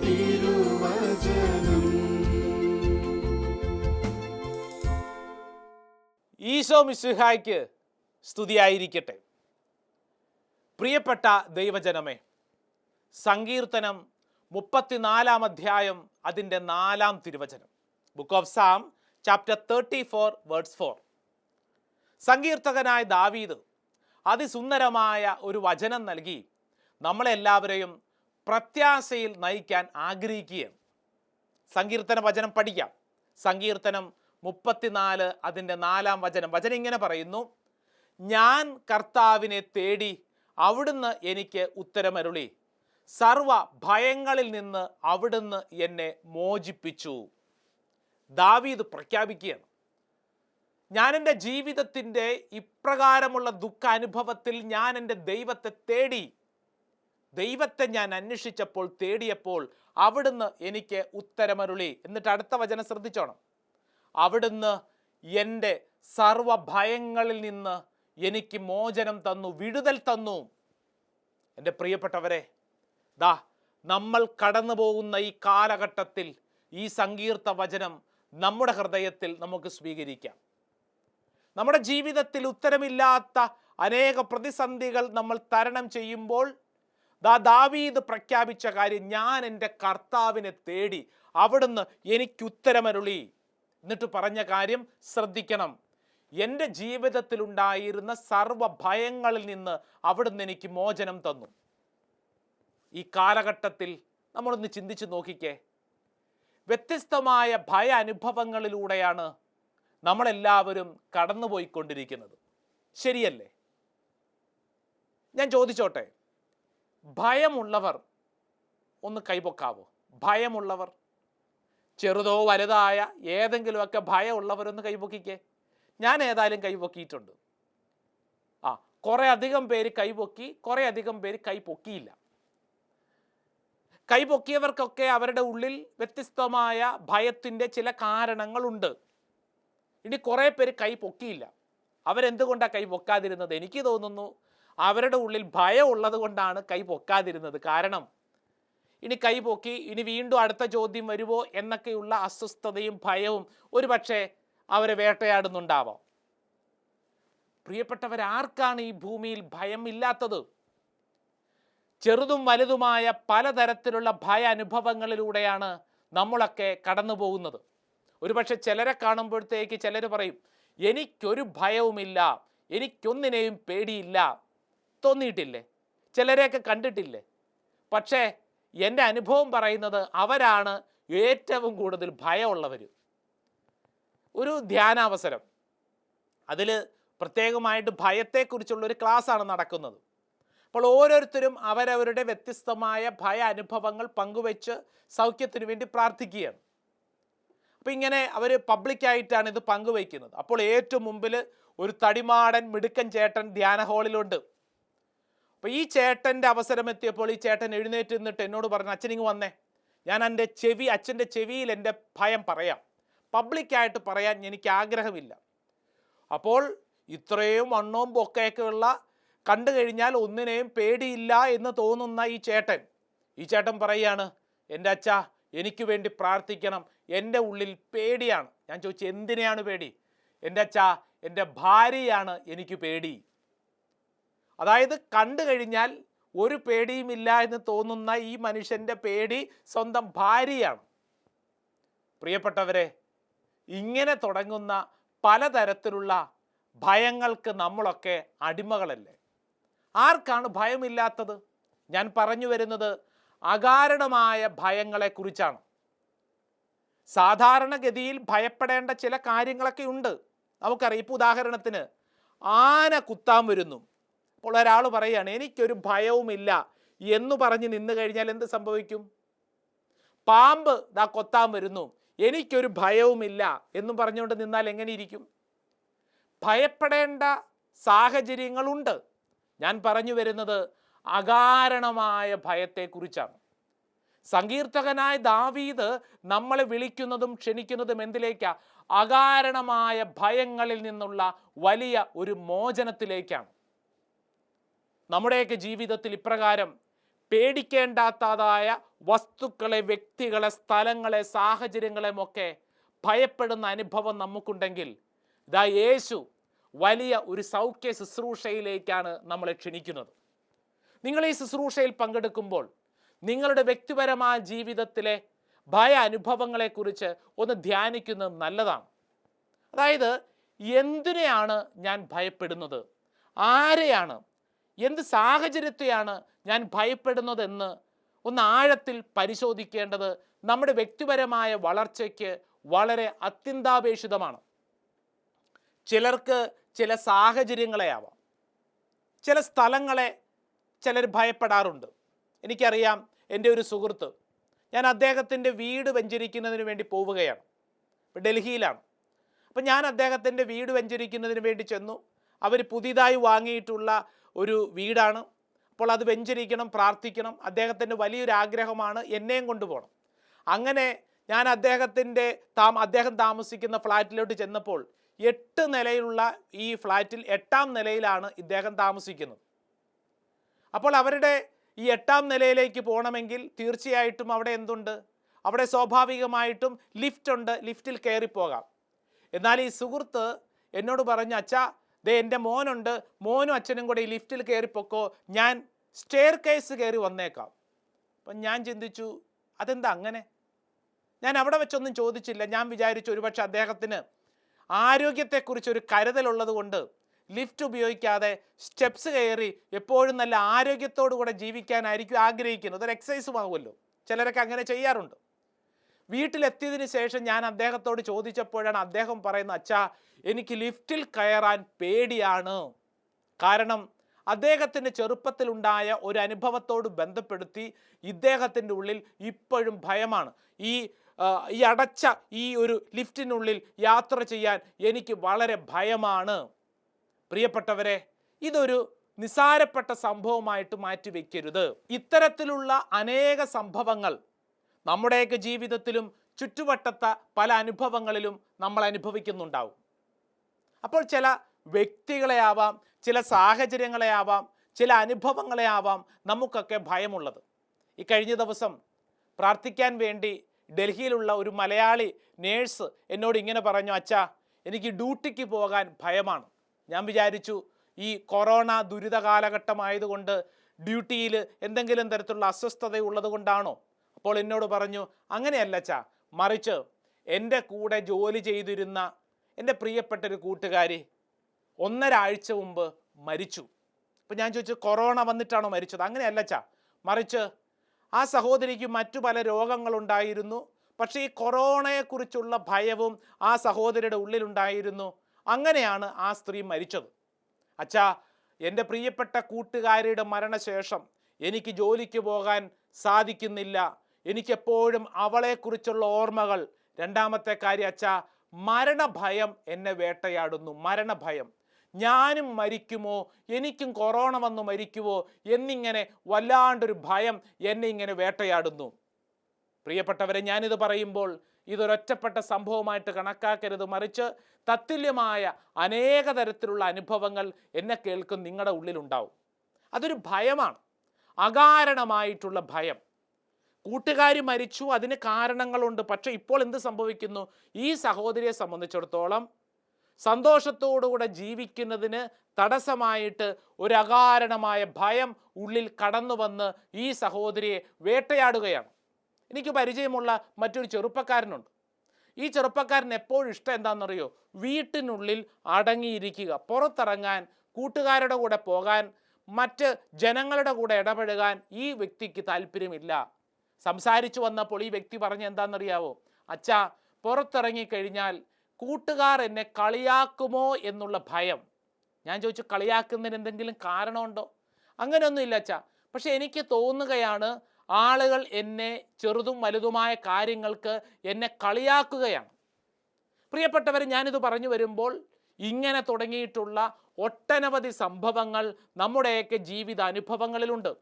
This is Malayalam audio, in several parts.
തിരുവചനം. ഈശോ മിശിഹായ്ക്ക് സ്തുതിയായിരിക്കട്ടെ. പ്രിയപ്പെട്ട ദൈവജനമേ സങ്കീർത്തനം മുപ്പത്തിനാലാം അധ്യായം അതിന്റെ നാലാം തിരുവചനം. Book of Psalm chapter thirty four words four സങ്കീർത്തകനായ ദാവീദ് അതിസുന്ദരമായ ഒരു വചനം നൽകി നമ്മളെല്ലാവരെയും പ്രത്യാശയിൽ നയിക്കാൻ ആഗ്രഹിക്കുകയാണ്. സങ്കീർത്തന വചനം പഠിക്കാം. സങ്കീർത്തനം മുപ്പത്തിനാല് അതിന്റെ നാലാം വചനം. വചനം ഇങ്ങനെ പറയുന്നു ഞാൻ കർത്താവിനെ തേടി അവിടുന്ന് എനിക്ക് ഉത്തരമരുളി. സർവ ഭയങ്ങളിൽ നിന്ന് അവിടുന്ന് എന്നെ മോചിപ്പിച്ചു. ദാവീദ് പ്രഖ്യാപിക്കുകയാണ് ഞാൻ എന്റെ ജീവിതത്തിന്റെ ഇപ്രകാരമുള്ള ദുഃഖ അനുഭവത്തിൽ ഞാൻ എന്റെ ദൈവത്തെ തേടി ദൈവത്തെ ഞാൻ അന്വേഷിച്ചപ്പോൾ തേടിയപ്പോൾ അവിടുന്ന് എനിക്ക് ഉത്തരമരുളി. എന്നിട്ട് അടുത്ത വചനം ശ്രദ്ധിച്ചോണം. അവിടുന്ന് എന്റെ സർവഭയങ്ങളിൽ നിന്ന് എനിക്ക് മോചനം തന്നു വിടുതൽ തന്നു. എന്റെ പ്രിയപ്പെട്ടവരെ ദാ നമ്മൾ കടന്നു പോകുന്ന ഈ കാലഘട്ടത്തിൽ ഈ സങ്കീർത്ത വചനം നമ്മുടെ ഹൃദയത്തിൽ നമുക്ക് സ്വീകരിക്കാം. നമ്മുടെ ജീവിതത്തിൽ ഉത്തരമില്ലാത്ത അനേക പ്രതിസന്ധികൾ നമ്മൾ തരണം ചെയ്യുമ്പോൾ ദാ ദാവീദ് പ്രഖ്യാപിച്ച കാര്യം ഞാൻ എന്റെ കർത്താവിനെ തേടി അവിടുന്ന് എനിക്ക് ഉത്തരമരുളി എന്നിട്ട് പറഞ്ഞ കാര്യം ശ്രദ്ധിക്കണം. എന്റെ ജീവിതത്തിലുണ്ടായിരുന്ന സർവ ഭയങ്ങളിൽ നിന്ന് അവിടുന്ന് എനിക്ക് മോചനം തന്നു. ഈ കാലഘട്ടത്തിൽ നമ്മളൊന്ന് ചിന്തിച്ച് നോക്കിക്കേ. വ്യത്യസ്തമായ ഭയ അനുഭവങ്ങളിലൂടെയാണ് നമ്മളെല്ലാവരും കടന്നുപോയിക്കൊണ്ടിരിക്കുന്നത്. ശരിയല്ലേ? ഞാൻ ചോദിച്ചോട്ടെ. ഭയമുള്ളവർ ഒന്ന് കൈപൊക്കാവോ? ഭയമുള്ളവർ. ചെറുതോ വലുതായ ഏതെങ്കിലുമൊക്കെ ഭയമുള്ളവരൊന്ന് കൈപൊക്കിക്കേ. ഞാൻ ഏതായാലും കൈപൊക്കിയിട്ടുണ്ട്. ആ കുറേ അധികം പേര് കൈപൊക്കി കുറേ അധികം പേര് കൈപൊക്കിയില്ല. കൈപൊക്കിയവർക്കൊക്കെ അവരുടെ ഉള്ളിൽ വ്യത്യസ്തമായ ഭയത്തിന്റെ ചില കാരണങ്ങളുണ്ട്. ഇനി കുറേ പേര് കൈ പൊക്കിയില്ല അവരെന്തുകൊണ്ടാണ് കൈ പൊക്കാതിരുന്നത് എനിക്ക് തോന്നുന്നു അവരുടെ ഉള്ളിൽ ഭയം ഉള്ളത് കൊണ്ടാണ് കൈ പൊക്കാതിരുന്നത്. കാരണം ഇനി കൈ പൊക്കി ഇനി വീണ്ടും അടുത്ത ചോദ്യം വരുമോ എന്നൊക്കെയുള്ള അസ്വസ്ഥതയും ഭയവും ഒരുപക്ഷെ അവരെ വേട്ടയാടുന്നുണ്ടാവാം. പ്രിയപ്പെട്ടവരാർക്കാണ് ഈ ഭൂമിയിൽ ഭയം ഇല്ലാത്തത് ചെറുതും വലുതുമായ പലതരത്തിലുള്ള ഭയ അനുഭവങ്ങളിലൂടെയാണ് നമ്മളൊക്കെ കടന്നു പോകുന്നത് ഒരുപക്ഷെ ചിലരെ കാണുമ്പോഴത്തേക്ക് ചിലർ പറയും എനിക്കൊരു ഭയവുമില്ല എനിക്കൊന്നിനെയും പേടിയില്ല തോന്നിയിട്ടില്ലേ? ചിലരെയൊക്കെ കണ്ടിട്ടില്ലേ? പക്ഷേ എന്റെ അനുഭവം പറയുന്നത് അവരാണ് ഏറ്റവും കൂടുതൽ ഭയമുള്ളവർ ഒരു ധ്യാനാവസരം. അതിൽ പ്രത്യേകമായിട്ട് ഭയത്തെക്കുറിച്ചുള്ള ഒരു ക്ലാസ്സാണ് നടക്കുന്നത്. അപ്പോൾ ഓരോരുത്തരും അവരവരുടെ വ്യത്യസ്തമായ ഭയ അനുഭവങ്ങൾ പങ്കുവെച്ച് സൗഖ്യത്തിനു വേണ്ടി പ്രാർത്ഥിക്കുകയാണ്. അപ്പോൾ ഇങ്ങനെ അവർ പബ്ലിക്കായിട്ടാണ് ഇത് പങ്കുവയ്ക്കുന്നത് അപ്പോൾ ഏറ്റവും മുമ്പിൽ ഒരു തടിമാടൻ മിടുക്കൻ ചേട്ടൻ ധ്യാന ഹാളിലുണ്ട്. അപ്പോൾ ഈ ചേട്ടന്റെ അവസരം എത്തിയപ്പോൾ ഈ ചേട്ടൻ എഴുന്നേറ്റ് നിന്നിട്ട് എന്നോട് പറഞ്ഞു അച്ഛനിങ് വന്നേ. ഞാൻ എന്റെ ചെവി അച്ഛന്റെ ചെവിയിൽ എന്റെ ഭയം പറയാം. പബ്ലിക്കായിട്ട് പറയാൻ എനിക്ക് ആഗ്രഹമില്ല. അപ്പോൾ ഇത്രയും വണ്ണവും പൊക്കയൊക്കെയുള്ള കണ്ടു കഴിഞ്ഞാൽ ഒന്നിനെയും പേടിയില്ല എന്ന് തോന്നുന്ന ഈ ചേട്ടൻ ഈ ചേട്ടൻ പറയുകയാണ് എന്റെ അച്ഛ എനിക്ക് വേണ്ടി പ്രാർത്ഥിക്കണം. എന്റെ ഉള്ളിൽ പേടിയാണ്. ഞാൻ ചോദിച്ചു എന്തിനെയാണ് പേടി? എന്റെ അച്ഛ എന്റെ ഭാര്യയാണ് എനിക്ക് പേടി. അതായത് കണ്ടു കഴിഞ്ഞാൽ ഒരു പേടിയുമില്ല എന്ന് തോന്നുന്ന ഈ മനുഷ്യന്റെ പേടി സ്വന്തം ഭാര്യയാണ്. പ്രിയപ്പെട്ടവരെ ഇങ്ങനെ തുടങ്ങുന്ന പലതരത്തിലുള്ള ഭയങ്ങൾക്ക് നമ്മളൊക്കെ അടിമകളല്ലേ? ആർക്കാണ് ഭയമില്ലാത്തത്? ഞാൻ പറഞ്ഞു വരുന്നത് അകാരണമായ ഭയങ്ങളെക്കുറിച്ചാണ്. സാധാരണഗതിയിൽ ഭയപ്പെടേണ്ട ചില കാര്യങ്ങളൊക്കെ ഉണ്ട്. നമുക്കറിയാം. ഇപ്പോൾ ഉദാഹരണത്തിന് ആന കുത്താൻ വരുന്നു. അപ്പോൾ ഒരാൾ പറയുകയാണ് എനിക്കൊരു ഭയവുമില്ല. എന്ന് പറഞ്ഞ് നിന്ന് കഴിഞ്ഞാൽ എന്ത് സംഭവിക്കും? പാമ്പ് ദാ കൊത്താൻ വരുന്നു. എനിക്കൊരു ഭയവുമില്ല എന്നും പറഞ്ഞുകൊണ്ട് നിന്നാൽ എങ്ങനെ ഇരിക്കും? ഭയപ്പെടേണ്ട സാഹചര്യങ്ങളുണ്ട്. ഞാൻ പറഞ്ഞു വരുന്നത് അകാരണമായ ഭയത്തെക്കുറിച്ചാണ്. സങ്കീർത്തകനായ ദാവീദ് നമ്മളെ വിളിക്കുന്നതും ക്ഷണിക്കുന്നതും എന്തിലേക്കാ? അകാരണമായ ഭയങ്ങളിൽ നിന്നുള്ള വലിയ ഒരു മോചനത്തിലേക്കാണ്. നമ്മുടെയൊക്കെ ജീവിതത്തിൽ ഇപ്രകാരം പേടിക്കേണ്ടാത്തതായ വസ്തുക്കളെ വ്യക്തികളെ സ്ഥലങ്ങളെ സാഹചര്യങ്ങളെയുമൊക്കെ ഭയപ്പെടുന്ന അനുഭവം നമുക്കുണ്ടെങ്കിൽ ഇതാ യേശു വലിയ ഒരു സൗഖ്യ ശുശ്രൂഷയിലേക്കാണ് നമ്മളെ ക്ഷണിക്കുന്നത്. നിങ്ങൾ ഈ ശുശ്രൂഷയിൽ പങ്കെടുക്കുമ്പോൾ നിങ്ങളുടെ വ്യക്തിപരമായ ജീവിതത്തിലെ ഭയ അനുഭവങ്ങളെക്കുറിച്ച് ഒന്ന് ധ്യാനിക്കുന്നത് നല്ലതാണ്. അതായത് എന്തിനെയാണ് ഞാൻ ഭയപ്പെടുന്നത്? ആരെയാണ് എന്ത് സാഹചര്യത്തെയാണ് ഞാൻ ഭയപ്പെടുന്നതെന്ന് ഒന്ന് ആഴത്തിൽ പരിശോധിക്കേണ്ടത് നമ്മുടെ വ്യക്തിപരമായ വളർച്ചയ്ക്ക് വളരെ അത്യന്താപേക്ഷിതമാണ്. ചിലർക്ക് ചില സാഹചര്യങ്ങളെയാവാം. ചില സ്ഥലങ്ങളെ ചിലർ ഭയപ്പെടാറുണ്ട്. എനിക്കറിയാം എന്റെ ഒരു സുഹൃത്ത് ഞാൻ അദ്ദേഹത്തിന്റെ വീട് വെഞ്ചരിക്കുന്നതിന് വേണ്ടി പോവുകയാണ്. ഡൽഹിയിലാണ്. അപ്പം ഞാൻ അദ്ദേഹത്തിന്റെ വീട് വെഞ്ചരിക്കുന്നതിന് വേണ്ടി ചെന്നു. അവർ പുതിയതായി വാങ്ങിയിട്ടുള്ള ഒരു വീടാണ്. അപ്പോൾ അത് വെഞ്ചരിക്കണം പ്രാർത്ഥിക്കണം. അദ്ദേഹത്തിന്റെ വലിയൊരു ആഗ്രഹമാണ് എന്നെയും കൊണ്ടുപോകണം അങ്ങനെ ഞാൻ അദ്ദേഹത്തിന്റെ താം അദ്ദേഹം താമസിക്കുന്ന ഫ്ലാറ്റിലോട്ട് ചെന്നപ്പോൾ എട്ട് നിലയിലുള്ള ഈ ഫ്ലാറ്റിൽ എട്ടാം നിലയിലാണ് ഇദ്ദേഹം താമസിക്കുന്നത്. അപ്പോൾ അവരുടെ ഈ എട്ടാം നിലയിലേക്ക് പോകണമെങ്കിൽ തീർച്ചയായിട്ടും അവിടെ എന്തുണ്ട്? അവിടെ സ്വാഭാവികമായിട്ടും ലിഫ്റ്റ് ഉണ്ട്. ലിഫ്റ്റിൽ കയറിപ്പോകാം. എന്നാൽ ഈ സുഹൃത്ത് എന്നോട് പറഞ്ഞു അച്ഛാ ദേ എന്റെ മോനുണ്ട് മോനും അച്ഛനും കൂടെ ഈ ലിഫ്റ്റിൽ കയറിപ്പോക്കോ ഞാൻ സ്റ്റെയർ കേസ് കയറി വന്നേക്കാം. അപ്പം ഞാൻ ചിന്തിച്ചു അതെന്താ അങ്ങനെ? ഞാൻ അവിടെ വെച്ചൊന്നും ചോദിച്ചില്ല. ഞാൻ വിചാരിച്ചു ഒരുപക്ഷെ അദ്ദേഹത്തിന് ആരോഗ്യത്തെക്കുറിച്ച് ഒരു കരുതലുള്ളത് കൊണ്ട് ലിഫ്റ്റ് ഉപയോഗിക്കാതെ സ്റ്റെപ്സ് കയറി എപ്പോഴും നല്ല ആരോഗ്യത്തോടു കൂടെ ജീവിക്കാനായിരിക്കും ആഗ്രഹിക്കുന്നത്. ഒരു എക്സസൈസുമാകുമല്ലോ ചിലരൊക്കെ അങ്ങനെ ചെയ്യാറുണ്ട്. വീട്ടിലെത്തിയതിന് ശേഷം ഞാൻ അദ്ദേഹത്തോട് ചോദിച്ചപ്പോഴാണ് അദ്ദേഹം പറയുന്നത് അച്ഛാ എനിക്ക് ലിഫ്റ്റിൽ കയറാൻ പേടിയാണ്. കാരണം അദ്ദേഹത്തിന്റെ ചെറുപ്പത്തിലുണ്ടായ ഒരു അനുഭവത്തോട് ബന്ധപ്പെടുത്തി ഇദ്ദേഹത്തിന്റെ ഉള്ളിൽ ഇപ്പോഴും ഭയമാണ്. ഈ ഈ അടച്ച ഈ ഒരു ലിഫ്റ്റിനുള്ളിൽ യാത്ര ചെയ്യാൻ എനിക്ക് വളരെ ഭയമാണ്. പ്രിയപ്പെട്ടവരെ ഇതൊരു നിസാരപ്പെട്ട സംഭവമായിട്ട് മാറ്റി വെക്കരുത് ഇത്തരത്തിലുള്ള അനേക സംഭവങ്ങൾ നമ്മുടെയൊക്കെ ജീവിതത്തിലും ചുറ്റുവട്ടത്ത പല അനുഭവങ്ങളിലും നമ്മൾ അനുഭവിക്കുന്നുണ്ടാവും. അപ്പോൾ ചില വ്യക്തികളെ ആവാം ചില സാഹചര്യങ്ങളെ ആവാം ചില അനുഭവങ്ങളെ ആവാം നമുക്കൊക്കെ ഭയമുള്ളത്. ഈ കഴിഞ്ഞ ദിവസം പ്രാർത്ഥിക്കാൻ വേണ്ടി ഡൽഹിയിലുള്ള ഒരു മലയാളി നേഴ്സ് എന്നോട് ഇങ്ങനെ പറഞ്ഞു അച്ഛാ എനിക്ക് ഡ്യൂട്ടിക്ക് പോകാൻ ഭയമാണ്. ഞാൻ വിചാരിച്ചു ഈ കൊറോണ ദുരിത കാലഘട്ടമായതുകൊണ്ട് ഡ്യൂട്ടിയിൽ എന്തെങ്കിലും തരത്തിലുള്ള അസ്വസ്ഥത ഉള്ളതുകൊണ്ടാണോ അപ്പോൾ എന്നോട് പറഞ്ഞു അങ്ങനെയല്ല അച്ഛാ മറിച്ച് എന്റെ കൂടെ ജോലി ചെയ്തിരുന്ന എന്റെ പ്രിയപ്പെട്ട ഒരു കൂട്ടുകാരി ഒന്നരാഴ്ച മുമ്പ് മരിച്ചു. അപ്പം ഞാൻ ചോദിച്ചു കൊറോണ വന്നിട്ടാണോ മരിച്ചത്? അങ്ങനെയല്ല ചാ മറിച്ച് ആ സഹോദരിക്ക് മറ്റു പല രോഗങ്ങളുണ്ടായിരുന്നു. പക്ഷേ ഈ കൊറോണയെക്കുറിച്ചുള്ള ഭയവും ആ സഹോദരിയുടെ ഉള്ളിലുണ്ടായിരുന്നു. അങ്ങനെയാണ് ആ സ്ത്രീ മരിച്ചത്. അച്ഛാ എന്റെ പ്രിയപ്പെട്ട കൂട്ടുകാരിയുടെ മരണശേഷം എനിക്ക് ജോലിക്ക് പോകാൻ സാധിക്കുന്നില്ല. എനിക്കെപ്പോഴും അവളെക്കുറിച്ചുള്ള ഓർമ്മകൾ. രണ്ടാമത്തെ കാര്യം അച്ഛാ മരണഭയം എന്നെ വേട്ടയാടുന്നു. മരണഭയം. ഞാനും മരിക്കുമോ? എനിക്കും കൊറോണ വന്നു മരിക്കുമോ എന്നിങ്ങനെ വല്ലാണ്ടൊരു ഭയം എന്നെ ഇങ്ങനെ വേട്ടയാടുന്നു. പ്രിയപ്പെട്ടവരെ ഞാനിത് പറയുമ്പോൾ ഇതൊരൊറ്റപ്പെട്ട സംഭവമായിട്ട് കണക്കാക്കരുത്. മറിച്ച് തത്തുല്യമായ അനേക തരത്തിലുള്ള അനുഭവങ്ങൾ എന്നെ കേൾക്കും നിങ്ങളുടെ ഉള്ളിലുണ്ടാവും. അതൊരു ഭയമാണ്. അകാരണമായിട്ടുള്ള ഭയം. കൂട്ടുകാരി മരിച്ചു അതിന് കാരണങ്ങളുണ്ട്. പക്ഷേ ഇപ്പോൾ എന്ത് സംഭവിക്കുന്നു? ഈ സഹോദരിയെ സംബന്ധിച്ചിടത്തോളം സന്തോഷത്തോടുകൂടെ ജീവിക്കുന്നതിന് തടസ്സമായിട്ട് ഒരു അകാരണമായ ഭയം ഉള്ളിൽ കടന്നു വന്ന് ഈ സഹോദരിയെ വേട്ടയാടുകയാണ്. എനിക്ക് പരിചയമുള്ള മറ്റൊരു ചെറുപ്പക്കാരനുണ്ട്. ഈ ചെറുപ്പക്കാരൻ എപ്പോഴും ഇഷ്ടം എന്താണെന്നറിയോ? വീട്ടിനുള്ളിൽ അടങ്ങിയിരിക്കുക. പുറത്തിറങ്ങാൻ കൂട്ടുകാരുടെ കൂടെ പോകാൻ മറ്റ് ജനങ്ങളുടെ കൂടെ ഇടപഴകാൻ ഈ വ്യക്തിക്ക് താല്പര്യമില്ല. സംസാരിച്ചു വന്നപ്പോൾ ഈ വ്യക്തി പറഞ്ഞ എന്താണെന്നറിയാവോ? അച്ഛാ പുറത്തിറങ്ങിക്കഴിഞ്ഞാൽ കൂട്ടുകാർ എന്നെ കളിയാക്കുമോ എന്നുള്ള ഭയം. ഞാൻ ചോദിച്ചു കളിയാക്കുന്നതിന് എന്തെങ്കിലും കാരണമുണ്ടോ? അങ്ങനെയൊന്നുമില്ല അച്ഛാ. പക്ഷെ എനിക്ക് തോന്നുകയാണ് ആളുകൾ എന്നെ ചെറുതും വലുതുമായ കാര്യങ്ങൾക്ക് എന്നെ കളിയാക്കുകയാണ്. പ്രിയപ്പെട്ടവർ ഞാനിത് പറഞ്ഞു വരുമ്പോൾ ഇങ്ങനെ തുടങ്ങിയിട്ടുള്ള ഒട്ടനവധി സംഭവങ്ങൾ നമ്മുടെയൊക്കെ ജീവിത അനുഭവങ്ങളിലുണ്ട്.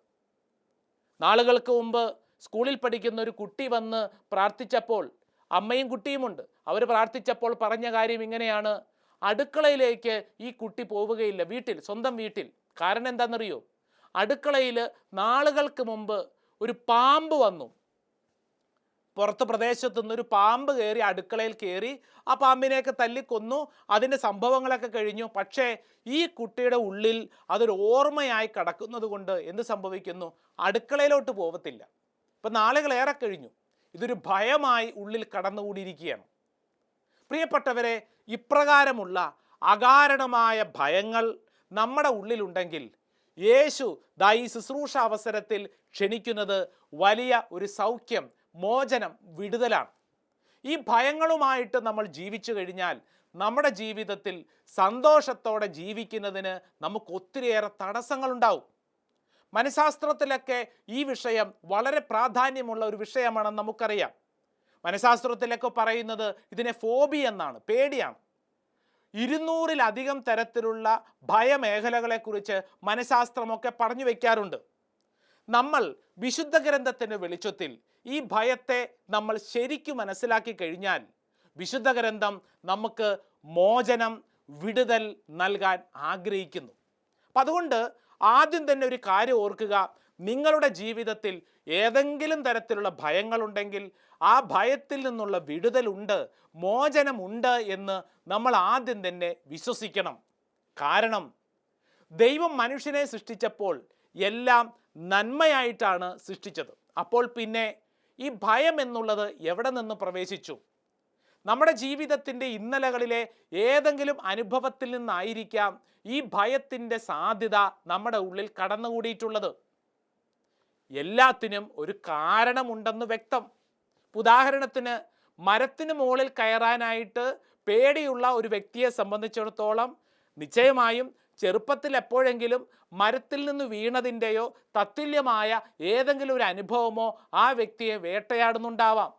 നാളുകൾക്ക് മുമ്പ് സ്കൂളിൽ പഠിക്കുന്ന ഒരു കുട്ടി വന്ന് പ്രാർത്ഥിച്ചപ്പോൾ അമ്മയും കുട്ടിയുമുണ്ട്. അവർ പ്രാർത്ഥിച്ചപ്പോൾ പറഞ്ഞ കാര്യം ഇങ്ങനെയാണ്. അടുക്കളയിലേക്ക് ഈ കുട്ടി പോവുകയില്ല. വീട്ടിൽ സ്വന്തം വീട്ടിൽ. കാരണം എന്താണെന്നറിയോ? അടുക്കളയിൽ നാളുകൾക്ക് മുമ്പ് ഒരു പാമ്പ് വന്നു. പുറത്ത് പ്രദേശത്തു നിന്ന് ഒരു പാമ്പ് കയറി അടുക്കളയിൽ കയറി ആ പാമ്പിനെയൊക്കെ തല്ലിക്കൊന്നു അതിന്റെ സംഭവങ്ങളൊക്കെ കഴിഞ്ഞു. പക്ഷേ ഈ കുട്ടിയുടെ ഉള്ളിൽ അതൊരു ഓർമ്മയായി കിടക്കുന്നത് കൊണ്ട് എന്ത് സംഭവിക്കുന്നു? അടുക്കളയിലോട്ട് പോകത്തില്ല ഇപ്പം നാളുകളേറെ കഴിഞ്ഞു. ഇതൊരു ഭയമായി ഉള്ളിൽ കടന്നുകൂടിയിരിക്കുകയാണ്. പ്രിയപ്പെട്ടവരെ ഇപ്രകാരമുള്ള അകാരണമായ ഭയങ്ങൾ നമ്മുടെ ഉള്ളിലുണ്ടെങ്കിൽ യേശു ദാ ശുശ്രൂഷ അവസരത്തിൽ ക്ഷണിക്കുന്നത് വലിയ ഒരു സൗഖ്യം മോചനം വിടുതലാണ്. ഈ ഭയങ്ങളുമായിട്ട് നമ്മൾ ജീവിച്ചു കഴിഞ്ഞാൽ നമ്മുടെ ജീവിതത്തിൽ സന്തോഷത്തോടെ ജീവിക്കുന്നതിന് നമുക്ക് ഒത്തിരിയേറെ തടസ്സങ്ങളുണ്ടാവും. മനഃശാസ്ത്രത്തിലൊക്കെ ഈ വിഷയം വളരെ പ്രാധാന്യമുള്ള ഒരു വിഷയമാണെന്ന് നമുക്കറിയാം. മനഃശാസ്ത്രത്തിലൊക്കെ പറയുന്നത് ഇതിനെ ഫോബി എന്നാണ് പേടിയാണ്. ഇരുന്നൂറിലധികം തരത്തിലുള്ള ഭയമേഖലകളെക്കുറിച്ച് മനഃശാസ്ത്രമൊക്കെ പറഞ്ഞു വയ്ക്കാറുണ്ട് നമ്മൾ വിശുദ്ധ ഗ്രന്ഥത്തിന്റെ വെളിച്ചത്തിൽ ഈ ഭയത്തെ നമ്മൾ ശരിക്കും മനസ്സിലാക്കി കഴിഞ്ഞാൽ വിശുദ്ധ ഗ്രന്ഥം നമുക്ക് മോചനം വിടുതൽ നൽകാൻ ആഗ്രഹിക്കുന്നു. അപ്പം അതുകൊണ്ട് ആദ്യം തന്നെ ഒരു കാര്യം ഓർക്കുക. നിങ്ങളുടെ ജീവിതത്തിൽ ഏതെങ്കിലും തരത്തിലുള്ള ഭയങ്ങളുണ്ടെങ്കിൽ ആ ഭയത്തിൽ നിന്നുള്ള വിടുതലുണ്ട് മോചനമുണ്ട് എന്ന് നമ്മൾ ആദ്യം തന്നെ വിശ്വസിക്കണം. കാരണം ദൈവം മനുഷ്യനെ സൃഷ്ടിച്ചപ്പോൾ എല്ലാം നന്മയായിട്ടാണ് സൃഷ്ടിച്ചത്. അപ്പോൾ പിന്നെ ഈ ഭയം എന്നുള്ളത് എവിടെ നിന്ന് പ്രവേശിച്ചു? നമ്മുടെ ജീവിതത്തിന്റെ ഇന്നലകളിലെ ഏതെങ്കിലും അനുഭവത്തിൽ നിന്നായിരിക്കാം ഈ ഭയത്തിന്റെ സാധ്യത നമ്മുടെ ഉള്ളിൽ കടന്നുകൂടിയിട്ടുള്ളത്. എല്ലാത്തിനും ഒരു കാരണമുണ്ടെന്ന് വ്യക്തം. ഉദാഹരണത്തിന് മരത്തിന് മുകളിൽ കയറാനായിട്ട് പേടിയുള്ള ഒരു വ്യക്തിയെ സംബന്ധിച്ചിടത്തോളം നിശ്ചയമായും ചെറുപ്പത്തിൽ എപ്പോഴെങ്കിലും മരത്തിൽ നിന്ന് വീണതിന്റെയോ തത്തുല്യമായ ഏതെങ്കിലും ഒരു അനുഭവമോ ആ വ്യക്തിയെ വേട്ടയാടുന്നുണ്ടാവാം.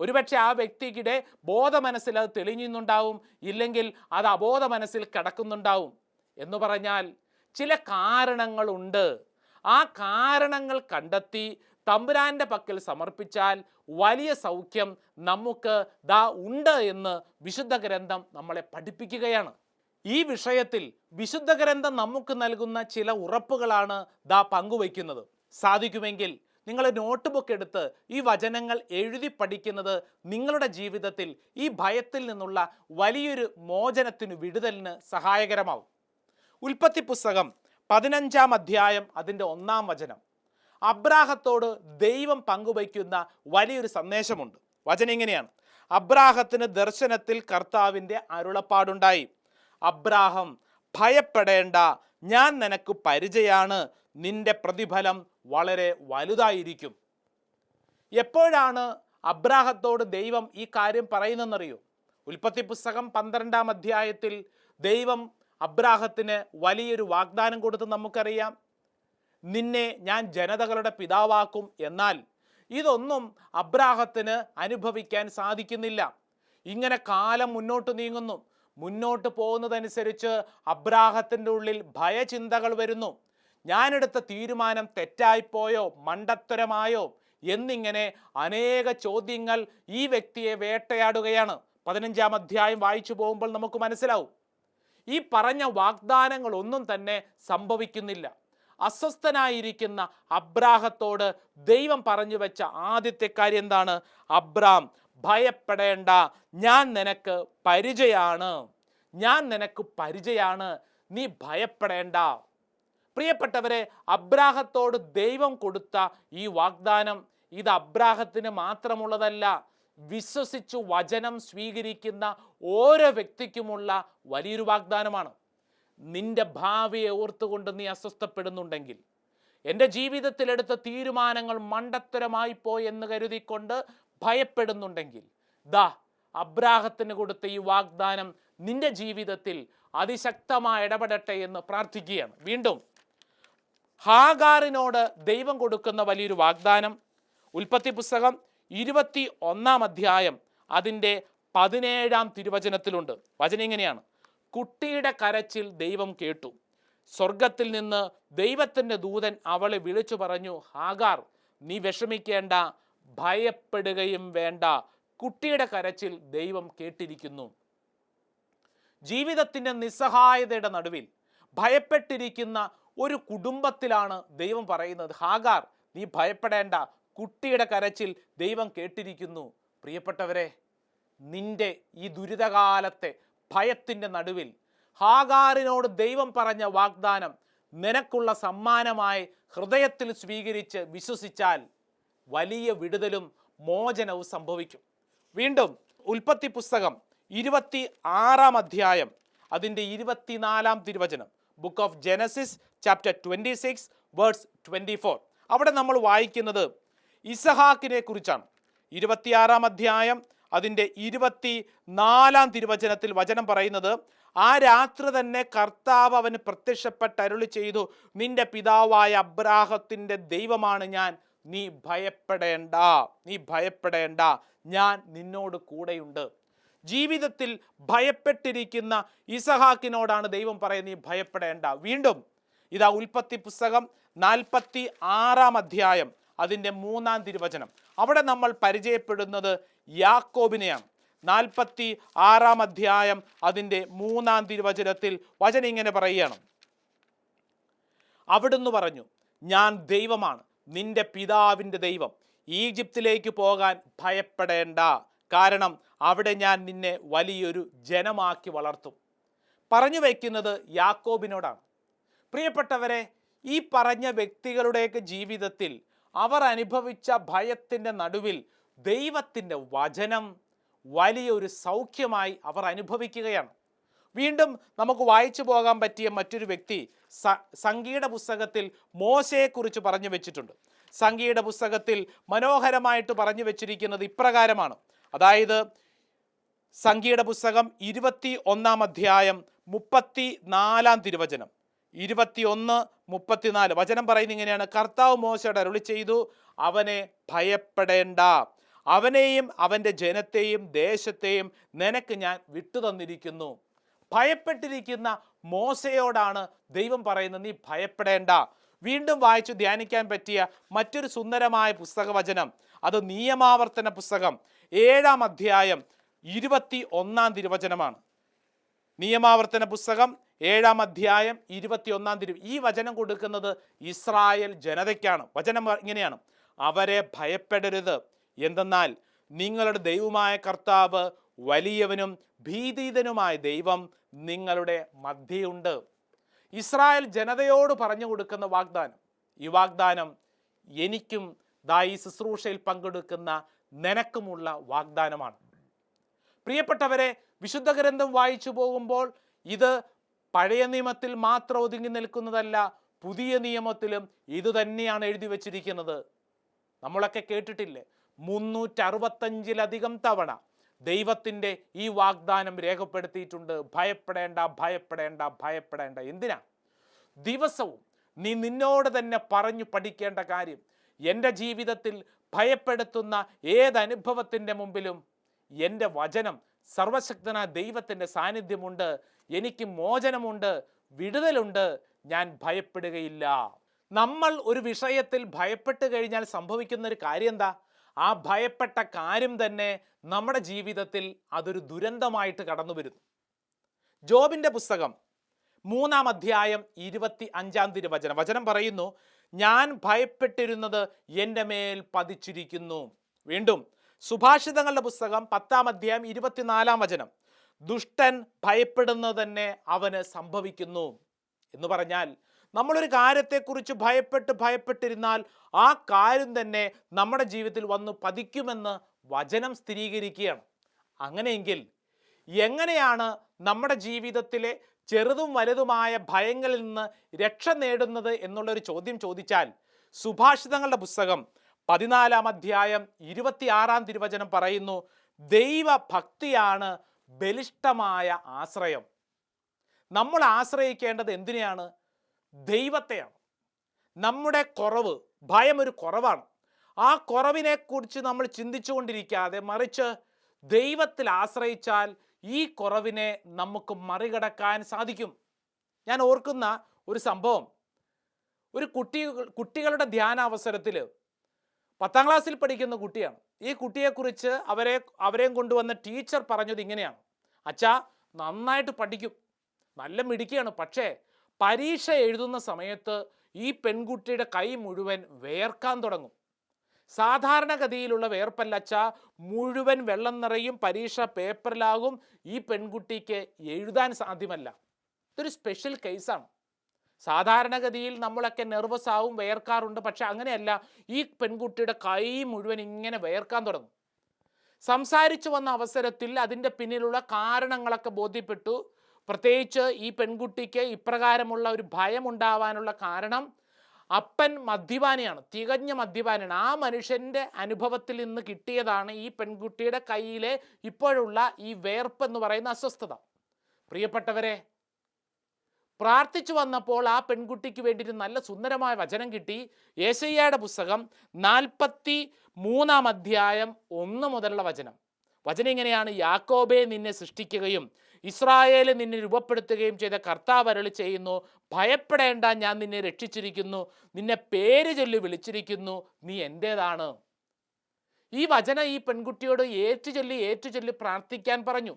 ഒരുപക്ഷെ ആ വ്യക്തിക്കിടെ ബോധമനസ്സിൽ അത് തെളിഞ്ഞുന്നുണ്ടാവും ഇല്ലെങ്കിൽ അത് അബോധ മനസ്സിൽ കിടക്കുന്നുണ്ടാവും എന്ന് പറഞ്ഞാൽ ചില കാരണങ്ങളുണ്ട്. ആ കാരണങ്ങൾ കണ്ടെത്തി തമ്പുരാന്റെ പക്കൽ സമർപ്പിച്ചാൽ വലിയ സൗഖ്യം നമുക്ക് ദാ ഉണ്ട് എന്ന് വിശുദ്ധ ഗ്രന്ഥം നമ്മളെ പഠിപ്പിക്കുകയാണ്. ഈ വിഷയത്തിൽ വിശുദ്ധ ഗ്രന്ഥം നമുക്ക് നൽകുന്ന ചില ഉറപ്പുകളാണ് ദാ പങ്കുവയ്ക്കുന്നത്. സാധിക്കുമെങ്കിൽ നിങ്ങൾ നോട്ട് ബുക്ക് എടുത്ത് ഈ വചനങ്ങൾ എഴുതി പഠിക്കുന്നത് നിങ്ങളുടെ ജീവിതത്തിൽ ഈ ഭയത്തിൽ നിന്നുള്ള വലിയൊരു മോചനത്തിനു വിടുതലിന് സഹായകരമാവും. ഉൽപ്പത്തി പുസ്തകം പതിനഞ്ചാം അധ്യായം അതിന്റെ ഒന്നാം വചനം. അബ്രാഹത്തോട് ദൈവം പങ്കുവയ്ക്കുന്ന വലിയൊരു സന്ദേശമുണ്ട്. വചനം ഇങ്ങനെയാണ്. അബ്രാഹത്തിന് ദർശനത്തിൽ കർത്താവിന്റെ അരുളപ്പാടുണ്ടായി. അബ്രാഹം ഭയപ്പെടേണ്ട. ഞാൻ നിനക്ക് പരിചയാണ്. നിന്റെ പ്രതിഫലം വളരെ വലുതായിരിക്കും. എപ്പോഴാണ് അബ്രാഹത്തോട് ദൈവം ഈ കാര്യം പറയുന്നെന്നറിയോ ഉൽപ്പത്തി പുസ്തകം പന്ത്രണ്ടാം അധ്യായത്തിൽ ദൈവം അബ്രാഹത്തിന് വലിയൊരു വാഗ്ദാനം കൊടുത്ത് നമുക്കറിയാം. നിന്നെ ഞാൻ ജനതകളുടെ പിതാവാക്കും എന്നാൽ ഇതൊന്നും അബ്രാഹത്തിന് അനുഭവിക്കാൻ സാധിക്കുന്നില്ല. ഇങ്ങനെ കാലം മുന്നോട്ട് നീങ്ങുന്നു. മുന്നോട്ട് പോകുന്നതനുസരിച്ച് അബ്രാഹത്തിന്റെ ഉള്ളിൽ ഭയചിന്തകൾ വരുന്നു. ഞാനെടുത്ത തീരുമാനം തെറ്റായിപ്പോയോ? മണ്ടത്തരമായോ? എന്നിങ്ങനെ അനേക ചോദ്യങ്ങൾ ഈ വ്യക്തിയെ വേട്ടയാടുകയാണ്. പതിനഞ്ചാം അധ്യായം വായിച്ചു പോകുമ്പോൾ നമുക്ക് മനസ്സിലാവും. ഈ പറഞ്ഞ വാഗ്ദാനങ്ങൾ ഒന്നും തന്നെ സംഭവിക്കുന്നില്ല. അസ്വസ്ഥനായിരിക്കുന്ന അബ്രാഹത്തോട് ദൈവം പറഞ്ഞു വെച്ച ആദ്യത്തെ കാര്യം എന്താണ്? അബ്രാം ഭയപ്പെടേണ്ട. ഞാൻ നിനക്ക് പരിചയാണ്. ഞാൻ നിനക്ക് പരിചയാണ്. നീ ഭയപ്പെടേണ്ട. പ്രിയപ്പെട്ടവരെ അബ്രാഹത്തോട് ദൈവം കൊടുത്ത ഈ വാഗ്ദാനം ഇത് അബ്രാഹത്തിന് മാത്രമുള്ളതല്ല വിശ്വസിച്ചു വചനം സ്വീകരിക്കുന്ന ഓരോ വ്യക്തിക്കുമുള്ള വലിയൊരു വാഗ്ദാനമാണ്. നിന്റെ ഭാവിയെ ഓർത്തുകൊണ്ട് നീ അസ്വസ്ഥപ്പെടുന്നുണ്ടെങ്കിൽ എന്റെ ജീവിതത്തിലെടുത്ത തീരുമാനങ്ങൾ മണ്ടത്തരമായി പോയി എന്ന് കരുതിക്കൊണ്ട് ഭയപ്പെടുന്നുണ്ടെങ്കിൽ ദാ അബ്രാഹത്തിന് കൊടുത്ത ഈ വാഗ്ദാനം നിന്റെ ജീവിതത്തിൽ അതിശക്തമായി ഇടപെടട്ടെ എന്ന് പ്രാർത്ഥിക്കുകയാണ്. വീണ്ടും ഹാഗാറിനോട് ദൈവം കൊടുക്കുന്ന വലിയൊരു വാഗ്ദാനം. ഉൽപ്പത്തി പുസ്തകം ഇരുപത്തി ഒന്നാം അധ്യായം അതിന്റെ പതിനേഴാം തിരുവചനത്തിലുണ്ട്. വചനം ഇങ്ങനെയാണ്. കുട്ടിയുടെ കരച്ചിൽ ദൈവം കേട്ടു. സ്വർഗത്തിൽ നിന്ന് ദൈവത്തിന്റെ ദൂതൻ അവളെ വിളിച്ചു പറഞ്ഞു ഹാഗാർ നീ വിഷമിക്കേണ്ട ഭയപ്പെടുകയും വേണ്ട. കുട്ടിയുടെ കരച്ചിൽ ദൈവം കേട്ടിരിക്കുന്നു. ജീവിതത്തിന്റെ നിസ്സഹായതയുടെ നടുവിൽ ഭയപ്പെട്ടിരിക്കുന്ന ഒരു കുടുംബത്തിലാണ് ദൈവം പറയുന്നത്. ഹാഗാർ നീ ഭയപ്പെടേണ്ട. കുട്ടിയുടെ കരച്ചിൽ ദൈവം കേട്ടിരിക്കുന്നു. പ്രിയപ്പെട്ടവരെ നിന്റെ ഈ ദുരിതകാലത്തെ ഭയത്തിന്റെ നടുവിൽ ഹാഗാറിനോട് ദൈവം പറഞ്ഞ വാഗ്ദാനം നിനക്കുള്ള സമ്മാനമായി ഹൃദയത്തിൽ സ്വീകരിച്ച് വിശ്വസിച്ചാൽ വലിയ വിടുതലും മോചനവും സംഭവിക്കും. വീണ്ടും ഉൽപ്പത്തി പുസ്തകം ഇരുപത്തി ആറാം അധ്യായം അതിന്റെ ഇരുപത്തിനാലാം തിരുവചനം. Book of Genesis chapter twenty six words twenty four അവിടെ നമ്മൾ വായിക്കുന്നത് ഇസഹാക്കിനെ കുറിച്ചാണ്. ഇരുപത്തിയാറാം അധ്യായം അതിന്റെ ഇരുപത്തി നാലാം തിരുവചനത്തിൽ വചനം പറയുന്നത് ആ രാത്രി തന്നെ കർത്താവ് അവന് പ്രത്യക്ഷപ്പെട്ട് അരുളി ചെയ്തു. നിന്റെ പിതാവായ അബ്രാഹത്തിന്റെ ദൈവമാണ് ഞാൻ. നീ ഭയപ്പെടേണ്ട. നീ ഭയപ്പെടേണ്ട. ഞാൻ നിന്നോട് കൂടെയുണ്ട്. ജീവിതത്തിൽ ഭയപ്പെട്ടിരിക്കുന്ന ഇസഹാക്കിനോടാണ് ദൈവം പറയുന്നത് നീ ഭയപ്പെടേണ്ട. വീണ്ടും ഇതാ ഉൽപ്പത്തി പുസ്തകം നാൽപ്പത്തി ആറാം അധ്യായം അതിന്റെ മൂന്നാം തിരുവചനം. അവിടെ നമ്മൾ പരിചയപ്പെടുന്നത് യാക്കോബിനെയാണ്. നാൽപ്പത്തി ആറാം അധ്യായം അതിന്റെ മൂന്നാം തിരുവചനത്തിൽ വചനം ഇങ്ങനെ പറയുകയാണ്. അവിടുന്ന് പറഞ്ഞു ഞാൻ ദൈവമാണ് നിന്റെ പിതാവിന്റെ ദൈവം. ഈജിപ്തിലേക്ക് പോകാൻ ഭയപ്പെടേണ്ട. കാരണം അവിടെ ഞാൻ നിന്നെ വലിയൊരു ജനമാക്കി വളർത്തും. പറഞ്ഞു വയ്ക്കുന്നത് യാക്കോബിനോടാണ്. പ്രിയപ്പെട്ടവരെ ഈ പറഞ്ഞ വ്യക്തികളുടെയൊക്കെ ജീവിതത്തിൽ അവർ അനുഭവിച്ച ഭയത്തിന്റെ നടുവിൽ ദൈവത്തിന്റെ വചനം വലിയൊരു സൗഖ്യമായി അവർ അനുഭവിക്കുകയാണ്. വീണ്ടും നമുക്ക് വായിച്ചു പോകാൻ പറ്റിയ മറ്റൊരു വ്യക്തി സ സംഗീത പുസ്തകത്തിൽ മോശയെക്കുറിച്ച് പറഞ്ഞു വെച്ചിട്ടുണ്ട്. സംഗീത പുസ്തകത്തിൽ മനോഹരമായിട്ട് പറഞ്ഞു വെച്ചിരിക്കുന്നത് ഇപ്രകാരമാണ്. അതായത് സംഗീത പുസ്തകം ഇരുപത്തി ഒന്നാം അധ്യായം മുപ്പത്തി നാലാം തിരുവചനം. ഇരുപത്തിയൊന്ന് മുപ്പത്തിനാല്. വചനം പറയുന്ന ഇങ്ങനെയാണ്. കർത്താവ് മോശയുടെ അരുളി ചെയ്തു അവനെ ഭയപ്പെടേണ്ട. അവനെയും അവന്റെ ജനത്തെയും ദേശത്തെയും നിനക്ക് ഞാൻ വിട്ടുതന്നിരിക്കുന്നു ഭയപ്പെട്ടിരിക്കുന്ന മോശയോടാണ് ദൈവം പറയുന്നത് നീ ഭയപ്പെടേണ്ട. വീണ്ടും വായിച്ചു ധ്യാനിക്കാൻ പറ്റിയ മറ്റൊരു സുന്ദരമായ പുസ്തകവചനം. അത് നിയമാവർത്തന പുസ്തകം. ഏഴാം അധ്യായം ഇരുപത്തി ഒന്നാം തിരുവചനമാണ്. നിയമാവർത്തന പുസ്തകം ഏഴാം അധ്യായം ഇരുപത്തിയൊന്നാം തിരു ഈ വചനം കൊടുക്കുന്നത് ഇസ്രായേൽ ജനതയ്ക്കാണ്. വചനം ഇങ്ങനെയാണ്. അവരെ ഭയപ്പെടരുത്. എന്തെന്നാൽ നിങ്ങളുടെ ദൈവമായ കർത്താവ് വലിയവനും ഭീതിതനുമായ ദൈവം നിങ്ങളുടെ മധ്യയുണ്ട് ഇസ്രായേൽ ജനതയോട് പറഞ്ഞു കൊടുക്കുന്ന വാഗ്ദാനം ഈ വാഗ്ദാനം എനിക്കും ദാ ഈ ശുശ്രൂഷയിൽ പങ്കെടുക്കുന്ന നിനക്കുമുള്ള വാഗ്ദാനമാണ്. പ്രിയപ്പെട്ടവരെ വിശുദ്ധ ഗ്രന്ഥം വായിച്ചു പോകുമ്പോൾ ഇത് പഴയ നിയമത്തിൽ മാത്രം ഒതുങ്ങി നിൽക്കുന്നതല്ല പുതിയ നിയമത്തിലും ഇത് തന്നെയാണ് എഴുതി വച്ചിരിക്കുന്നത്. നമ്മളൊക്കെ കേട്ടിട്ടില്ലേ? മുന്നൂറ്ററുപത്തഞ്ചിലധികം തവണ ദൈവത്തിന്റെ ഈ വാഗ്ദാനം രേഖപ്പെടുത്തിയിട്ടുണ്ട്. ഭയപ്പെടേണ്ട ഭയപ്പെടേണ്ട ഭയപ്പെടേണ്ട. എന്തിനാ? ദിവസവും നീ നിന്നോട് തന്നെ പറഞ്ഞു പഠിക്കേണ്ട കാര്യം എന്റെ ജീവിതത്തിൽ ഭയപ്പെടുത്തുന്ന ഏതനുഭവത്തിന്റെ മുമ്പിലും എന്റെ വചനം സർവശക്തനായ ദൈവത്തിന്റെ സാന്നിധ്യമുണ്ട്. എനിക്ക് മോചനമുണ്ട്. വിടുതലുണ്ട്. ഞാൻ ഭയപ്പെടുകയില്ല. നമ്മൾ ഒരു വിഷയത്തിൽ ഭയപ്പെട്ട് കഴിഞ്ഞാൽ സംഭവിക്കുന്ന ഒരു കാര്യം എന്താ? ആ ഭയപ്പെട്ട കാര്യം തന്നെ നമ്മുടെ ജീവിതത്തിൽ അതൊരു ദുരന്തമായിട്ട് കടന്നു വരുന്നു. ജോബിന്റെ പുസ്തകം മൂന്നാം അധ്യായം ഇരുപത്തി അഞ്ചാം തിരുവചനം. വചനം പറയുന്നു ഞാൻ ഭയപ്പെട്ടിരുന്നത് എന്റെ മേൽ പതിച്ചിരിക്കുന്നു. വീണ്ടും സുഭാഷിതങ്ങളുടെ പുസ്തകം പത്താം അധ്യായം ഇരുപത്തിനാലാം വചനം. ദുഷ്ടൻ ഭയപ്പെടുന്നത് തന്നെ അവന് സംഭവിക്കുന്നു. എന്ന് പറഞ്ഞാൽ നമ്മളൊരു കാര്യത്തെക്കുറിച്ച് ഭയപ്പെട്ട് ഭയപ്പെട്ടിരുന്നാൽ ആ കാര്യം തന്നെ നമ്മുടെ ജീവിതത്തിൽ വന്ന് പതിക്കുമെന്ന് വചനം സ്ഥിരീകരിക്കുകയാണ്. അങ്ങനെയെങ്കിൽ എങ്ങനെയാണ് നമ്മുടെ ജീവിതത്തിലെ ചെറുതും വലുതുമായ ഭയങ്ങളിൽ നിന്ന് രക്ഷ നേടുന്നത് എന്നുള്ളൊരു ചോദ്യം ചോദിച്ചാൽ സുഭാഷിതങ്ങളുടെ പുസ്തകം പതിനാലാം അധ്യായം ഇരുപത്തിയാറാം തിരുവചനം പറയുന്നു ദൈവഭക്തിയാണ് ബലിഷ്ടമായ ആശ്രയം. നമ്മൾ ആശ്രയിക്കേണ്ടത് എന്തിനെയാണ്? ദൈവത്തെയാണ്. നമ്മുടെ കുറവ് ഭയം ഒരു കുറവാണ്. ആ കുറവിനെക്കുറിച്ച് നമ്മൾ ചിന്തിച്ചുകൊണ്ടിരിക്കാതെ മറിച്ച് ദൈവത്തിൽ ആശ്രയിച്ചാൽ ഈ കുറവിനെ നമുക്ക് മറികടക്കാൻ സാധിക്കും. ഞാൻ ഓർക്കുന്ന ഒരു സംഭവം. ഒരു കുട്ടി കുട്ടികളുടെ ധ്യാനാവസരത്തിൽ പത്താം ക്ലാസ്സിൽ പഠിക്കുന്ന കുട്ടിയാണ്. ഈ കുട്ടിയെക്കുറിച്ച് അവരെ അവരെയും കൊണ്ടുവന്ന ടീച്ചർ പറഞ്ഞത് ഇങ്ങനെയാണ്. അച്ഛാ നന്നായിട്ട് പഠിക്കും. നല്ല മിടുക്കിയാണ്. പക്ഷേ പരീക്ഷ എഴുതുന്ന സമയത്ത് ഈ പെൺകുട്ടിയുടെ കൈ മുഴുവൻ വേർക്കാൻ തുടങ്ങും. സാധാരണഗതിയിലുള്ള വേർപ്പല്ലച്ച മുഴുവൻ വെള്ളം നിറയും പരീക്ഷ പേപ്പറിലാകും ഈ പെൺകുട്ടിക്ക് എഴുതാൻ സാധ്യമല്ല. ഇതൊരു സ്പെഷ്യൽ കേസാണ് സാധാരണഗതിയിൽ നമ്മളൊക്കെ നെർവസ് ആവും വേർക്കാറുണ്ട്. പക്ഷെ അങ്ങനെയല്ല ഈ പെൺകുട്ടിയുടെ കൈ മുഴുവൻ ഇങ്ങനെ വേർക്കാൻ തുടങ്ങും. സംസാരിച്ചു വന്ന അവസരത്തിൽ അതിന്റെ പിന്നിലുള്ള കാരണങ്ങളൊക്കെ ബോധ്യപ്പെട്ടു. പ്രത്യേകിച്ച് ഈ പെൺകുട്ടിക്ക് ഇപ്രകാരമുള്ള ഒരു ഭയം ഉണ്ടാവാനുള്ള കാരണം അപ്പൻ മദ്യപാനിയാണ് തികഞ്ഞ മദ്യപാനിയാണ്. ആ മനുഷ്യന്റെ അനുഭവത്തിൽ നിന്ന് കിട്ടിയതാണ് ഈ പെൺകുട്ടിയുടെ കയ്യിലെ ഇപ്പോഴുള്ള ഈ വേർപ്പ് എന്ന് പറയുന്ന അസ്വസ്ഥത. പ്രിയപ്പെട്ടവരെ പ്രാർത്ഥിച്ചു വന്നപ്പോൾ ആ പെൺകുട്ടിക്ക് വേണ്ടിയിട്ട് നല്ല സുന്ദരമായ വചനം കിട്ടി. യേശയ്യയുടെ പുസ്തകം നാൽപ്പത്തി മൂന്നാം അധ്യായം ഒന്ന് മുതലുള്ള വചനം. വചനം ഇങ്ങനെയാണ് യാക്കോബെ നിന്നെ സൃഷ്ടിക്കുകയും ഇസ്രായേൽ നിന്നെ രൂപപ്പെടുത്തുകയും ചെയ്ത കർത്താവ് അരളി ചെയ്യുന്നു. ഭയപ്പെടേണ്ട ഞാൻ നിന്നെ രക്ഷിച്ചിരിക്കുന്നു. നിന്നെ പേര് ചൊല്ലി വിളിച്ചിരിക്കുന്നു. നീ എന്റേതാണ് ഈ വചന ഈ പെൺകുട്ടിയോട് ഏറ്റുചൊല്ലി ഏറ്റുചൊല്ലി പ്രാർത്ഥിക്കാൻ പറഞ്ഞു.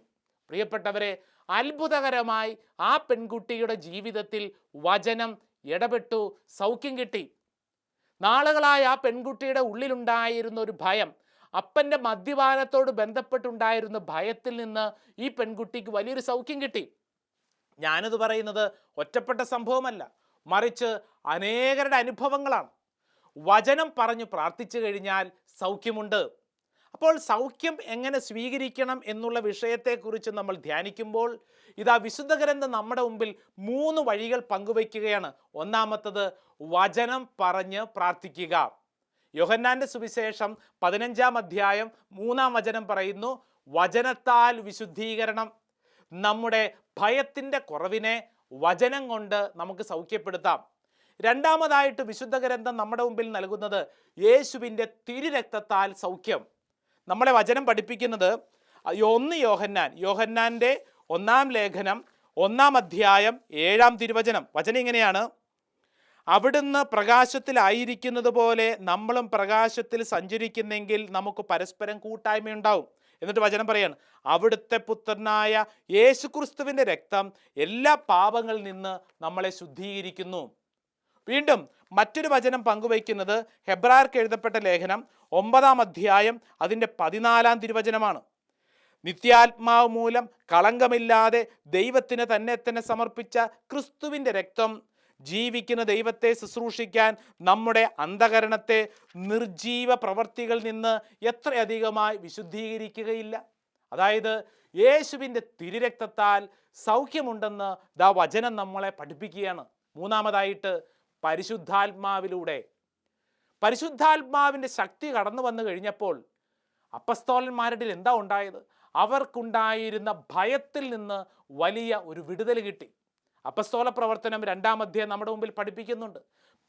പ്രിയപ്പെട്ടവരെ അത്ഭുതകരമായി ആ പെൺകുട്ടിയുടെ ജീവിതത്തിൽ വചനം ഇടപെട്ടു സൗഖ്യം കിട്ടി. നാളുകളായി ആ പെൺകുട്ടിയുടെ ഉള്ളിലുണ്ടായിരുന്ന ഒരു ഭയം അപ്പന്റെ മദ്യപാനത്തോട് ബന്ധപ്പെട്ടുണ്ടായിരുന്ന ഭയത്തിൽ നിന്ന് ഈ പെൺകുട്ടിക്ക് വലിയൊരു സൗഖ്യം കിട്ടി. ഞാനിത് പറയുന്നത് ഒറ്റപ്പെട്ട സംഭവമല്ല. മറിച്ച് അനേകരുടെ അനുഭവങ്ങളാണ്. വചനം പറഞ്ഞു പ്രാർത്ഥിച്ചു കഴിഞ്ഞാൽ സൗഖ്യമുണ്ട്. അപ്പോൾ സൗഖ്യം എങ്ങനെ സ്വീകരിക്കണം എന്നുള്ള വിഷയത്തെക്കുറിച്ച് നമ്മൾ ധ്യാനിക്കുമ്പോൾ ഇതാ വിശുദ്ധ ഗ്രന്ഥം നമ്മുടെ മുമ്പിൽ മൂന്ന് വഴികൾ പങ്കുവയ്ക്കുകയാണ്. ഒന്നാമത്തത് വചനം പറഞ്ഞ് പ്രാർത്ഥിക്കുക. യോഹന്നാന്റെ സുവിശേഷം പതിനഞ്ചാം അധ്യായം മൂന്നാം വചനം പറയുന്നു വചനത്താൽ വിശുദ്ധീകരണം. നമ്മുടെ ഭയത്തിന്റെ കുറവിനെ വചനം കൊണ്ട് നമുക്ക് സൗഖ്യപ്പെടുത്താം. രണ്ടാമതായിട്ട് വിശുദ്ധ ഗ്രന്ഥം നമ്മുടെ മുമ്പിൽ നൽകുന്നത് യേശുവിന്റെ തിരുരക്തത്താൽ സൗഖ്യം. നമ്മളെ വചനം പഠിപ്പിക്കുന്നത് ഒന്ന് യോഹന്നാൻ. യോഹന്നാന്റെ ഒന്നാം ലേഖനം ഒന്നാം അധ്യായം ഏഴാം തിരുവചനം. വചനം ഇങ്ങനെയാണ്. അവിടുന്ന് പ്രകാശത്തിലായിരിക്കുന്നത് പോലെ നമ്മളും പ്രകാശത്തിൽ സഞ്ചരിക്കുന്നെങ്കിൽ നമുക്ക് പരസ്പരം കൂട്ടായ്മയുണ്ടാവും എന്നിട്ട് വചനം പറയാണ് അവിടുത്തെ പുത്രനായ യേശുക്രിസ്തുവിന്റെ രക്തം എല്ലാ പാപങ്ങളിൽ നിന്ന് നമ്മളെ ശുദ്ധീകരിക്കുന്നു. വീണ്ടും മറ്റൊരു വചനം പങ്കുവയ്ക്കുന്നത് ഹെബ്രാർക്ക് എഴുതപ്പെട്ട ലേഖനം ഒമ്പതാം അധ്യായം അതിന്റെ പതിനാലാം തിരുവചനമാണ്. നിത്യാത്മാവ് മൂലം കളങ്കമില്ലാതെ ദൈവത്തിന് തന്നെ തന്നെ സമർപ്പിച്ച ക്രിസ്തുവിന്റെ രക്തം ജീവിക്കുന്ന ദൈവത്തെ ശുശ്രൂഷിക്കാൻ നമ്മുടെ അന്ധകരണത്തെ നിർജീവ പ്രവർത്തികളിൽ നിന്ന് എത്രയധികമായി വിശുദ്ധീകരിക്കുകയില്ല. അതായത് യേശുവിന്റെ തിരുരക്തത്താൽ സൗഖ്യമുണ്ടെന്ന് ദ വചനം നമ്മളെ പഠിപ്പിക്കുകയാണ്. മൂന്നാമതായിട്ട് പരിശുദ്ധാത്മാവിലൂടെ. പരിശുദ്ധാത്മാവിന്റെ ശക്തി കടന്നു വന്നു കഴിഞ്ഞപ്പോൾ അപ്പസ്തോലന്മാരുടെ എന്താ ഉണ്ടായത്? അവർക്കുണ്ടായിരുന്ന ഭയത്തിൽ നിന്ന് വലിയ ഒരു വിടുതൽ കിട്ടി. അപ്പസ്തോല പ്രവർത്തനം രണ്ടാം അധ്യായം നമ്മുടെ മുമ്പിൽ പഠിപ്പിക്കുന്നുണ്ട്.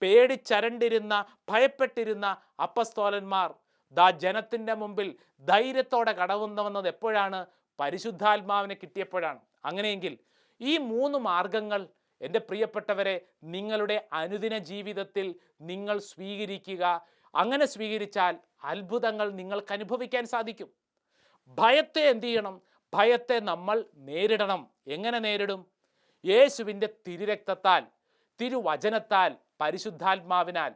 പേടിച്ചരണ്ടിരുന്ന ഭയപ്പെട്ടിരുന്ന അപ്പസ്തോലന്മാർ ദാ ജനത്തിന്റെ മുമ്പിൽ ധൈര്യത്തോടെ കടവുന്നവന്നത് വന്നത് എപ്പോഴാണ്? പരിശുദ്ധാത്മാവിനെ കിട്ടിയപ്പോഴാണ്. അങ്ങനെയെങ്കിൽ ഈ മൂന്ന് മാർഗങ്ങൾ എന്റെ പ്രിയപ്പെട്ടവരെ നിങ്ങളുടെ അനുദിന ജീവിതത്തിൽ നിങ്ങൾ സ്വീകരിക്കുക. അങ്ങനെ സ്വീകരിച്ചാൽ അത്ഭുതങ്ങൾ നിങ്ങൾക്ക് അനുഭവിക്കാൻ സാധിക്കും. ഭയത്തെ എന്തു ചെയ്യണം? ഭയത്തെ നമ്മൾ നേരിടണം. എങ്ങനെ നേരിടും? യേശുവിന്റെ തിരുരക്തത്താൽ തിരുവചനത്താൽ പരിശുദ്ധാത്മാവിനാൽ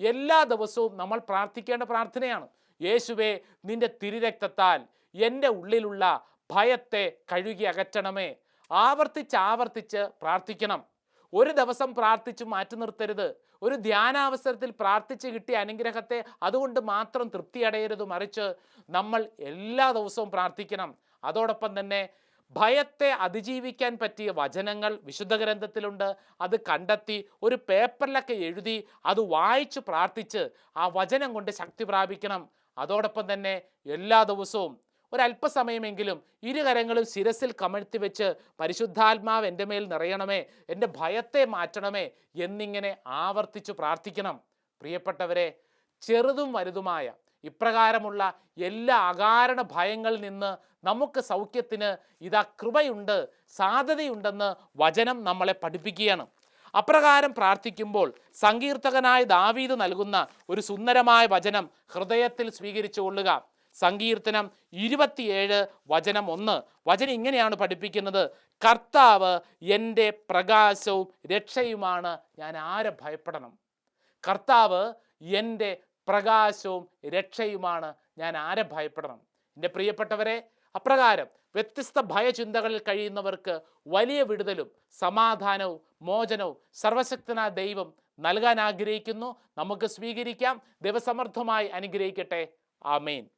എല്ലാ ദിവസവും നമ്മൾ പ്രാർത്ഥിക്കേണ്ട പ്രാർത്ഥനയാണ്. യേശുവെ നിന്റെ തിരുരക്തത്താൽ എന്റെ ഉള്ളിലുള്ള ഭയത്തെ കഴുകി അകറ്റണമേ. ആവർത്തിച്ച് ആവർത്തിച്ച് പ്രാർത്ഥിക്കണം. ഒരു ദിവസം പ്രാർത്ഥിച്ച് മാറ്റി നിർത്തരുത്. ഒരു ധ്യാനാവസരത്തിൽ പ്രാർത്ഥിച്ച് കിട്ടിയ അനുഗ്രഹത്തെ അതുകൊണ്ട് മാത്രം തൃപ്തി അടയരുത് മറിച്ച് നമ്മൾ എല്ലാ ദിവസവും പ്രാർത്ഥിക്കണം. അതോടൊപ്പം തന്നെ ഭയത്തെ അതിജീവിക്കാൻ പറ്റിയ വചനങ്ങൾ വിശുദ്ധ ഗ്രന്ഥത്തിലുണ്ട് അത് കണ്ടെത്തി ഒരു പേപ്പറിലൊക്കെ എഴുതി അത് വായിച്ച് പ്രാർത്ഥിച്ച് ആ വചനം കൊണ്ട് ശക്തി പ്രാപിക്കണം. അതോടൊപ്പം തന്നെ എല്ലാ ദിവസവും ഒരല്പസമയമെങ്കിലും ഇരുകരങ്ങളും ശിരസിൽ കമഴ്ത്തി വെച്ച് പരിശുദ്ധാത്മാവ് എന്റെ മേൽ നിറയണമേ എന്റെ ഭയത്തെ മാറ്റണമേ എന്നിങ്ങനെ ആവർത്തിച്ച് പ്രാർത്ഥിക്കണം. പ്രിയപ്പെട്ടവരെ ചെറുതും വലുതുമായ ഇപ്രകാരമുള്ള എല്ലാ അകാരണ ഭയങ്ങളിൽ നിന്ന് നമുക്ക് സൗഖ്യത്തിന് ഇതാ കൃപയുണ്ട് സാധ്യതയുണ്ടെന്ന് വചനം നമ്മളെ പഠിപ്പിക്കുകയാണ്. അപ്രകാരം പ്രാർത്ഥിക്കുമ്പോൾ സങ്കീർത്തകനായ ദാവീദ് നൽകുന്ന ഒരു സുന്ദരമായ വചനം ഹൃദയത്തിൽ സ്വീകരിച്ചു കൊള്ളുക. സങ്കീർത്തനം ഇരുപത്തിയേഴ് വചനം ഒന്ന്. വചനം ഇങ്ങനെയാണ് പഠിപ്പിക്കുന്നത്. കർത്താവ് എന്റെ പ്രകാശവും രക്ഷയുമാണ്. ഞാൻ ആരെ ഭയപ്പെടണം? കർത്താവ് എന്റെ പ്രകാശവും രക്ഷയുമാണ് ഞാൻ ആരെ ഭയപ്പെടണം? എന്റെ പ്രിയപ്പെട്ടവരെ അപ്രകാരം വ്യത്യസ്ത ഭയചിന്തകളിൽ കഴിയുന്നവർക്ക് വലിയ വിടുതലും സമാധാനവും മോചനവും സർവശക്തനായ ദൈവം നൽകാൻ ആഗ്രഹിക്കുന്നു. നമുക്ക് സ്വീകരിക്കാം. ദൈവസമർത്ഥമായി അനുഗ്രഹിക്കട്ടെ. ആമേൻ.